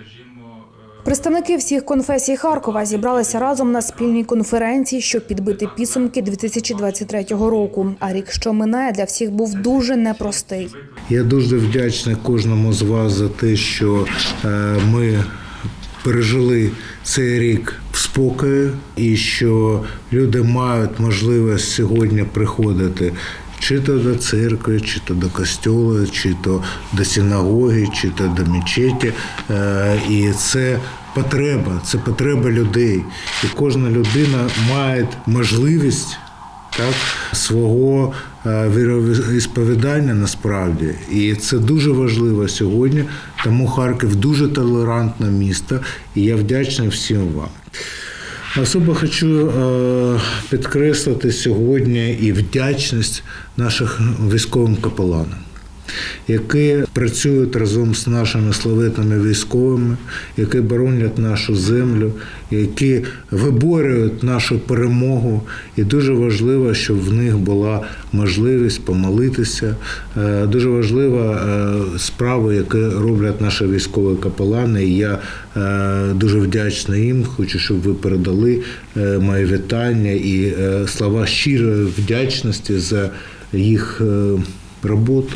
скажімо, е, Представники всіх конфесій Харкова зібралися разом на спільній конференції, щоб підбити підсумки 2023 року. А рік, що минає, для всіх був дуже непростий. Я дуже вдячний кожному з вас за те, що е, ми пережили цей рік в спокої, і що люди мають можливість сьогодні приходити. Чи то до церкви, чи то до костьолу, чи то до синагоги, чи то до мечеті. Е, І це потреба, це потреба людей. І кожна людина має можливість так, свого е, віровісповідання насправді. І це дуже важливо сьогодні. Тому Харків дуже толерантне місто, і я вдячний всім вам. Особо хочу е, підкреслити сьогодні і вдячність наших військовим капеланам, які працюють разом з нашими славетними військовими, які боронять нашу землю, які виборюють нашу перемогу. І дуже важливо, щоб в них була можливість помолитися. Е, Дуже важлива е, справа, які роблять наші військові капелани. І я е, дуже вдячний їм. Хочу, щоб ви передали мої вітання і слова щирої вдячності за їх роботу.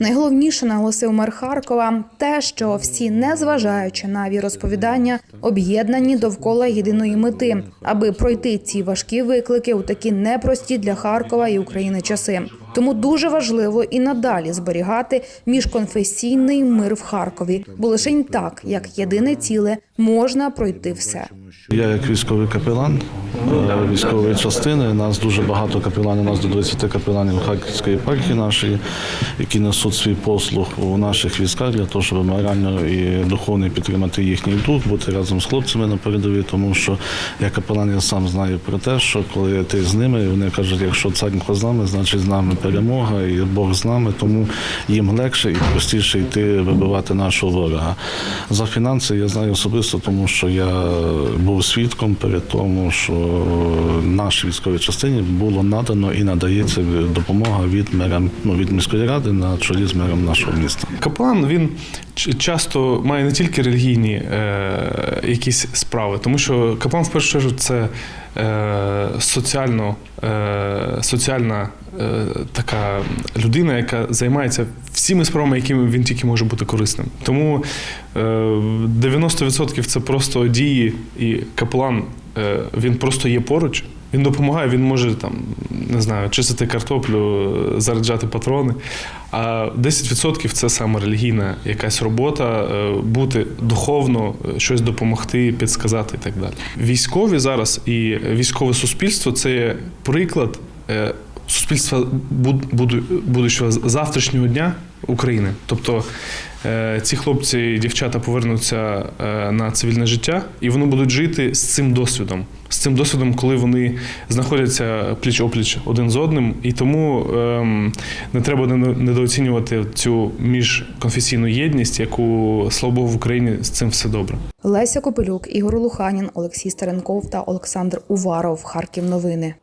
Найголовніше наголосив мер Харкова те, що всі, незважаючи на віросповідання, об'єднані довкола єдиної мети, аби пройти ці важкі виклики у такі непрості для Харкова і України часи. Тому дуже важливо і надалі зберігати міжконфесійний мир в Харкові, бо лише так, як єдине ціле, можна пройти все. Я як військовий капелан е, військової частини. Нас дуже багато капеланів, нас до 20 капеланів Харківської епархії нашої, які несуть свій послуг у наших військах для того, щоб морально і духовно підтримати їхній дух, бути разом з хлопцями на передовій, тому що я капелан, я сам знаю про те, що коли ти з ними, вони кажуть, якщо царенко з нами, значить з нами перемога, і Бог з нами, тому їм легше і простіше йти вибивати нашого ворога. За фінанси я знаю особисто, тому що я був свідком перед тому, що нашій військовій частині було надано і надається допомога від мера, ну від міської ради на чолі з мером нашого міста. Каплан він часто має не тільки релігійні е, якісь справи, тому що капелан в першу чергу це е, соціально, е, соціальна е, така людина, яка займається всіми справами, якими він тільки може бути корисним. Тому е, 90% це просто дії, і капелан е, він просто є поруч. Він допомагає, він може там, не знаю, чистити картоплю, заряджати патрони. А 10% це саме релігійна якась робота, е, бути духовно, щось допомогти, підсказати і так далі. Військові зараз і військове суспільство це приклад е, суспільства буд- буду- будущого завтрашнього дня України. Тобто е, ці хлопці і дівчата повернуться е, на цивільне життя, і вони будуть жити з цим досвідом. З цим досвідом, коли вони знаходяться пліч опліч один з одним, і тому ем, не треба не- недооцінювати цю міжконфесійну єдність, яку слава Богу в Україні з цим все добре. Леся Копилюк, Ігор Луханін, Олексій Старенков та Олександр Уваров. Харків. Новини.